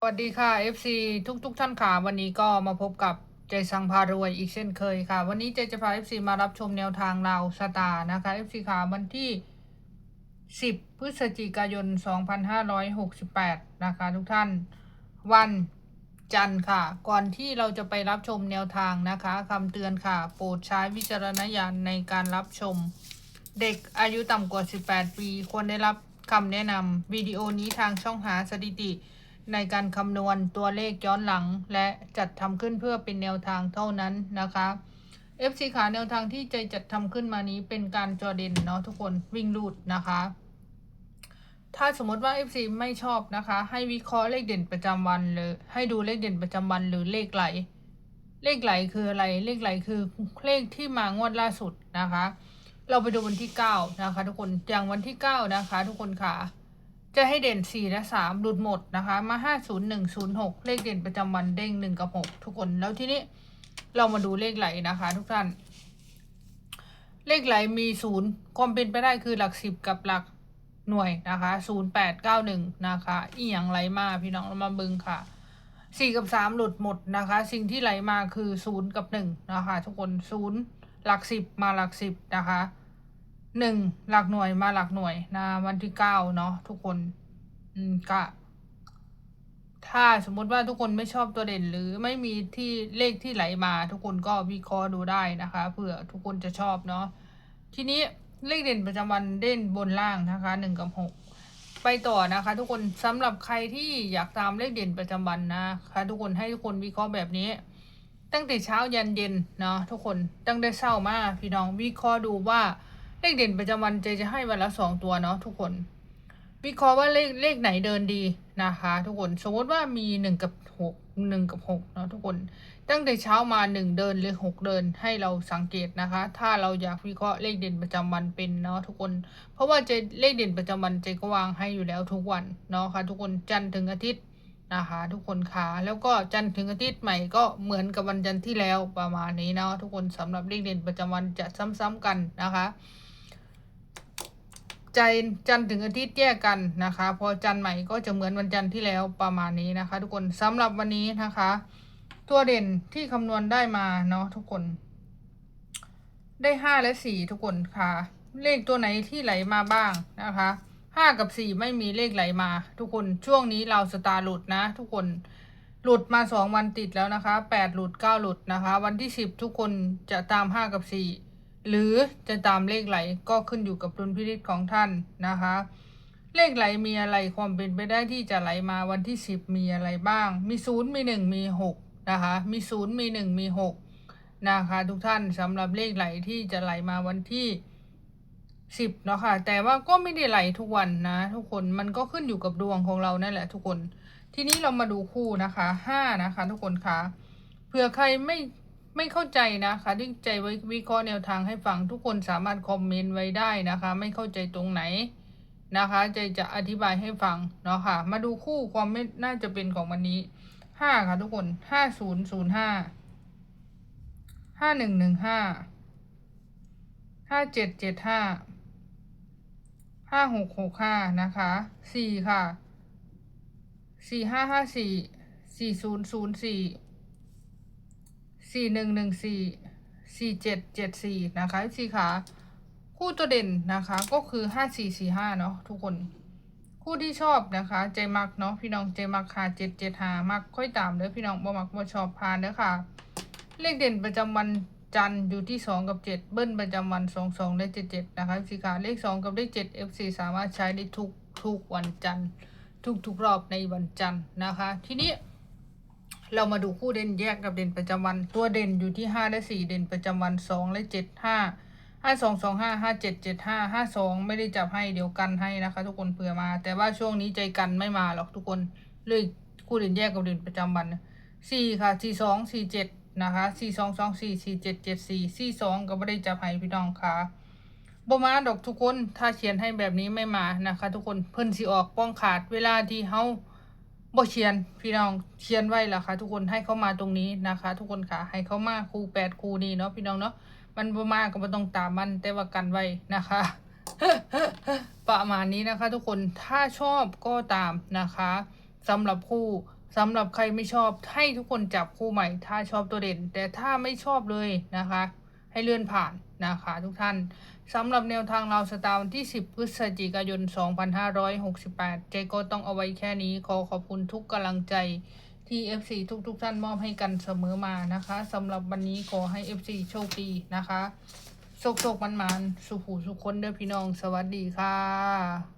สวัสดีค่ะ FC ทุกทุกๆท่านค่ะวันนี้ก็มาพบกับใจสังพารวยอีกเช่นเคยค่ะ วันนี้เจจะพา FC มารับชมแนวทางเราสตาร์นะคะ FC ค่ะวันที่ 10 พฤศจิกายน 2568 นะคะ ทุกท่านวันจันทร์ค่ะ ก่อนที่เราจะไปรับชมแนวทางนะคะคำเตือนค่ะ โปรดใช้วิจารณญาณในการรับชม เด็กอายุต่ำกว่า 18 ปีควรได้รับคำแนะนำวิดีโอนี้ทางช่องหาสถิติ ในการคำนวณตัวเลขย้อนหลัง และจัดทำขึ้นเพื่อเป็นแนวทางเท่านั้นนะคะ FC ขาแนวทางที่ใจจัดทำขึ้นมานี้เป็นการจอเด่นเนาะทุกคนวิ่งรูดนะคะ ถ้าสมมติว่า FC ไม่ชอบนะคะ ให้วิเคราะห์เลขเด่นประจำวันหรือให้ดูเลขเด่นประจำวันหรือเลขไหล เลขไหลคืออะไรเลขไหลคือเลขที่มางวดล่าสุดนะคะ เราไปดูวันที่ 9 นะคะ ทุกคนอย่างวันที่ 9 นะคะ ทุกคนค่ะ จะให้เด่น 4 และ 3 หลุดหมดนะคะ มา 5 0 1 0 6 เลขเด่นประจำวันเด้ง 1 กับ 6 ทุกคนแล้วทีนี้เรามาดูเลขไหลนะคะ ทุกท่าน เลขไหลมี 0 ความเป็นไปได้คือหลัก 10 กับหลักหน่วยนะคะ 0 8 9 1 นะคะอีหยังไหลมาพี่น้องเรามาบึงค่ะ4กับ3หลุดหมดนะคะ สิ่งที่ไหลมาคือ0กับ1นะคะ ทุกคน0หลัก10มาหลัก10นะคะ หนึ่งหลักหน่วยมาหลักหน่วยนะวันที่เก้าเนาะทุกคน อืมก็ถ้าสมมติว่าทุกคนไม่ชอบตัวเด่นหรือไม่มีที่เลขที่ไหลมา ทุกคนก็วิเคราะห์ดูได้นะคะเผื่อทุกคนจะชอบเนาะทีนี้เลขเด่นประจำวันเด่นบนล่างนะคะหนึ่งกับหกไปต่อนะคะ ทุกคนสำหรับใครที่อยากตามเลขเด่นประจำวันนะคะทุกคนให้ทุกคนวิเคราะห์แบบนี้ ตั้งแต่เช้ายันเย็นเนาะทุกคนตั้งแต่เช้ามาพี่น้องวิเคราะห์ดูว่า เลขเด่นประจำวันเจจะให้วันละสองตัวเนาะทุกคน วิเคราะห์ว่าเลขเลขไหนเดินดีนะคะ ทุกคนสมมติว่ามีหนึ่งกับหกหนึ่งกับหกเนาะทุกคน ตั้งแต่เช้ามาหนึ่งเดินหรือหกเดินให้เราสังเกตนะคะ ถ้าเราอยากวิเคราะห์เลขเด่นประจำวันเป็นเนาะทุกคน เพราะว่าเจเลขเด่นประจำวันเจก็วางให้อยู่แล้วทุกวันเนาะค่ะทุกคนจันทร์ถึงอาทิตย์นะคะทุกคนคะแล้วก็จันทร์ถึงอาทิตย์ใหม่ก็เหมือนกับวันจันทร์ที่แล้วประมาณนี้เนาะทุกคนสำหรับเลขเด่นประจำวันจะซ้ำๆกันนะคะ ใจจันทร์ถึงอาทิตย์แยกกันนะคะ พอจันทร์ใหม่ก็จะเหมือนวันจันทร์ที่แล้วประมาณนี้นะคะ ทุกคนสำหรับวันนี้นะคะ ตัวเด่นที่คำนวณได้มาเนาะทุกคน ได้ห้าและสี่ทุกคนค่ะ เลขตัวไหนที่ไหลมาบ้างนะคะห้ากับสี่ไม่มีเลขไหลมา ทุกคนช่วงนี้เราสตาร์หลุดนะ ทุกคนหลุดมาสองวันติดแล้วนะคะแปดหลุดเก้าหลุดนะคะ วันที่สิบทุกคนจะตามห้ากับสี่ หรือจะตามเลขไหลก็ขึ้นอยู่กับดุลพินิจของท่านนะคะ เลขไหลมีอะไรความเป็นไปได้ที่จะไหลมาวันที่สิบมีอะไรบ้าง มีศูนย์มีหนึ่งมีหกนะคะ มีศูนย์มีหนึ่งมีหกนะคะทุกท่านสำหรับเลขไหลที่จะไหลมาวันที่สิบเนาะค่ะแต่ว่าก็ไม่ได้ไหลทุกวันนะ ทุกคนมันก็ขึ้นอยู่กับดวงของเรานั่นแหละทุกคน ทีนี้เรามาดูคู่นะคะห้านะคะ ทุกคนคะเผื่อใครไม่ ไม่เข้าใจนะคะที่ใจไว้วิเคราะห์แนวทางให้ฟังทุกคนสามารถคอมเมนต์ไว้ได้นะคะ ไม่เข้าใจตรงไหนนะคะใจจะอธิบายให้ฟังเนาะค่ะ มาดูคู่ความไม่น่าจะเป็นของวันนี้ห้าค่ะทุกคนห้าศูนย์ศูนย์ห้าห้าหนึ่งหนึ่งห้าห้าเจ็ดเจ็ดห้าห้าหกหกห้านะคะสี่ค่ะสี่ห้าห้าสี่สี่ศูนย์ศูนย์สี่ สี่หนึ่งหนึ่งสี่สี่เจ็ดเจ็ดสี่นะคะสี่ขาคู่ตัวเด่นนะคะก็คือห้าสี่สี่ห้าเนาะทุกคน คู่ที่ชอบนะคะ ใจมักเนาะพี่น้องใจมักค่ะเจ็ดเจ็ดหามักค่อยตามเด้อพี่น้องบ่มักบ่ชอบพานเด้อค่ะ เลขเด่นประจำวันจันทร์อยู่ที่สองกับเจ็ดเบิ้ลประจำวันสองสองและเจ็ดเจ็ดนะคะสี่ขาเลขสองกับเลขเจ็ด FC สามารถใช้ได้ทุกทุกวันจันทร์ทุกทุกรอบในวันจันทร์นะคะ ทีนี้ เรามาดูคู่เด่นแยกกับเด่นประจำวัน ตัวเด่นอยู่ที่ห้าและสี่เด่นประจำวันสองและเจ็ดห้าห้าสองสองห้าห้าเจ็ดเจ็ดห้าห้าสองไม่ได้จับให้เดี๋ยวกันให้นะคะ ทุกคนเผื่อมา แต่ว่าช่วงนี้ใจกันไม่มาหรอกทุกคนเลยคู่เด่นแยกกับเด่นประจำวันสี่ค่ะสี่สองสี่เจ็ดนะคะสี่สองสองสี่สี่เจ็ดเจ็ดสี่สี่สองก็ไม่ได้จับให้พี่น้องค่ะบมาดอกทุกคนถ้าเขียนให้แบบนี้ไม่มานะคะ ทุกคนเพิ่นสิออกป้องขาดเวลาที่เฮา บ่เขียนพี่น้องเขียนไว้แล้วค่ะ ทุกคนให้เขามาตรงนี้นะคะ ทุกคนค่ะ ให้เขามาครูแปดครูนี้เนาะพี่น้องเนาะมันบ่มาก็บ่ต้องตามมันแต่ว่ากันไว้นะคะ ประมาณนี้นะคะ ทุกคนถ้าชอบก็ตามนะคะสำหรับคู่สำหรับใครไม่ชอบให้ทุกคนจับคู่ใหม่ ถ้าชอบตัวเด่น แต่ถ้าไม่ชอบเลยนะคะ ให้เลื่อนผ่านนะคะทุกท่านสำหรับแนวทางเราสตาร์วันที่ 10 พฤศจิกายน 2568 เจก็ต้องเอาไว้แค่นี้ขอขอบคุณทุกกำลังใจที่ FC ทุกๆทท่านมอบให้กันเสมอมานะคะสำหรับวันนี้ขอให้ FC โชคดีนะคะโชคโชคมันมันสุขหูสุขคนเด้อพี่น้อง สวัสดีค่ะ